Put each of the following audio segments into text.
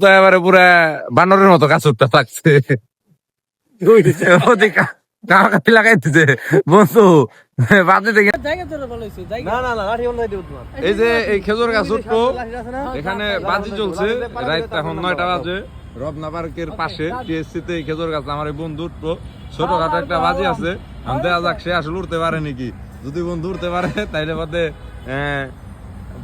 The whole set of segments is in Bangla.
তো এবারে পুরা বানরের মতো কাছুরটা থাকছে। কামাকাতি লাগাইতেছে। বন্ধু বাদে থেকে জায়গা ধরে ভালো হয়েছে জায়গা। না না না লাঠি বন্ধ দিব তোমার। এই যে এই খেজুর গাছ এখানে বাজি চলছে রাত এখন নয়টা বাজে। রবনা পার্কের পাশে টিএসসি তে খেজুর গাছ আমার এই বন্ধু উঠতো ছোটখাটো একটা বাজি আছে আমি দেখা যাক সে আসলে উঠতে পারে নাকি। যদি বন্ধু উঠতে পারে তাইলে বাদে আহ,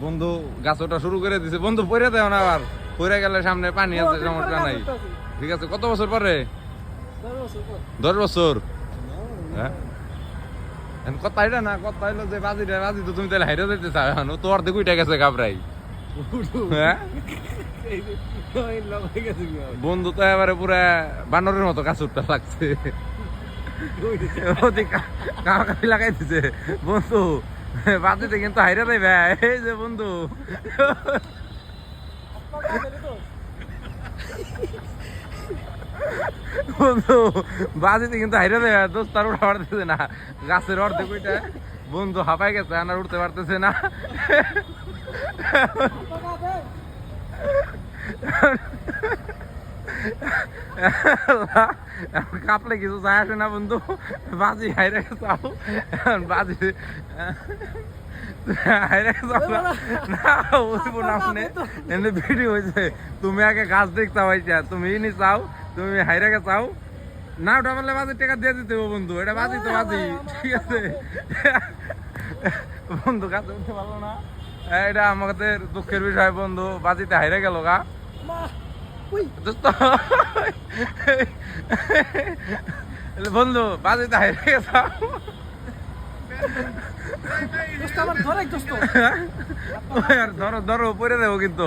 বন্ধু গাছ ওঠা শুরু করে দিছে। বন্ধু পরে দেয় না আবার। পরে গেলে সামনে পানি আছে সমস্যা নাই। ঠিক আছে কত বছর পরে? দশ বছর হ্যাঁ? কথা এটা না কথা হইল যে বাজি বাজি তো তুমি তাহলে হাইরে দিতে চাও এখন তো অর্ধেক উঠে গেছে হ্যাঁ? বন্ধু তো এবারে পুরা বানরের মতো কাছুরটা লাগছে। কামাকাতি লাগাইতেছে। বন্ধু বাজিতে কিন্তু হাইরে দেবে এই যে বন্ধু। বন্ধু, বাজিতে কিন্তু হাইরে দেবে দোস্ত আর উঠা পারতেছে না। গাছের অর্ধেক উঠে বন্ধু হাঁপাই গেছে, আর উঠতে পারতেছে না। কাঁপলে কিছু যায় আসে না বন্ধু। বাজি হাইরে গেছে বাজি ভিডিও হয়েছে তুমি আগে গাছ দেখতে হয়েছে তুমি নি চাও তুমি হাইরে গে চাও না ওটা বললে বাজি টাকা দিয়ে দিতে হবে বন্ধু এটা বাজি তো বাজি ঠিক আছে বন্ধু গাছ উঠতে পারল না এটা আমাদের দুঃখের বিষয় বন্ধু বাজিতে হাইরে গেল গা বন্ধু বাজিতে হাইরে গেছে। ধরে দোস্ত। ধরো ধরো পরে দেবো কিন্তু।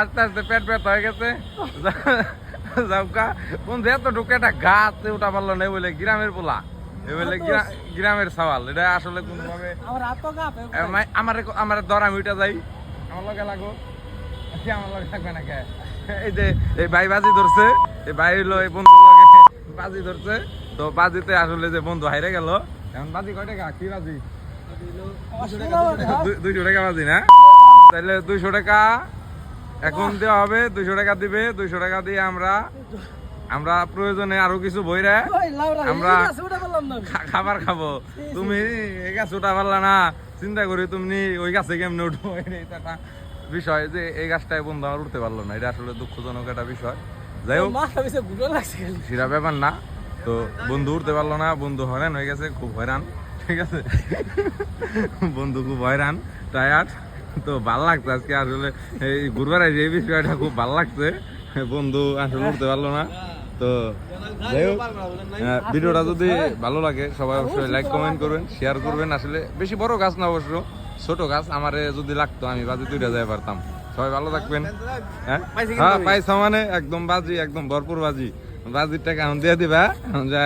আস্তে আস্তে পেট পেট হয়ে গেছে। যাওকা বন্ধু এত ঢুকেটা গাছ উঠা পারল না এই বলে গ্রামের পোলা। গ্রামের সওয়াল। এটা আসলে কোনোভাবে আমার দর উঠে যাই। আমার লগে লাগো। আমার লগে থাকবে না কে? এই যে এই ভাই বাজি ধরছে। এই ভাই হলো এই বন্ধুর লগে বাজি ধরছে। তো বাজিতে আসলে যে বন্ধু হাইরে গেল। এখন বাজি কয় টাকা? কি বাজি? দুইশো টাকা বাজি না? তাহলে দুইশো টাকা এখন দেওয়া হবে দুইশো টাকা দিবে দুইশো টাকা দিয়ে আমরা আমরা প্রয়োজনে আরও কিছু বইরা আমরা- খাবার খাব। তুমি এই গাছ ওটা পারলা না। চিন্তা করি তুমি ওই গাছে কেমনে উঠবো? এটা বিষয় যে এই গাছটায় বন্ধু আমার উঠতে পারল না। এটা আসলে দুঃখজনক একটা বিষয়। যাই হোক সেটা ব্যাপার না। তো বন্ধু উঠতে পারল না বন্ধু হয়রান হয়ে গেছে খুব হয়রান ঠিক আছে? বন্ধু খুব হয়রান টায়ার্ড তো ভালো লাগছে আজকে আসলে এই ঘুরবার এই বিষয়টা খুব ভালো লাগছে। বন্ধু আসলে উঠতে পারল না তো ভিডিওটা যদি ভালো লাগে সবাই অবশ্যই লাইক কমেন্ট করবেন শেয়ার করবেন। আসলে বেশি বড় গাছ না অবশ্য ছোট গাছ আমারে যদি লাগতো আমি বাজি তুইটা যাই পারতাম। সবাই ভালো থাকবেন হ্যাঁ? পাইছি হ্যাঁ। পাইছা মানে একদম বাজি একদম ভরপুর বাজি। বাজির টাকা এখন দিয়ে দিবা যা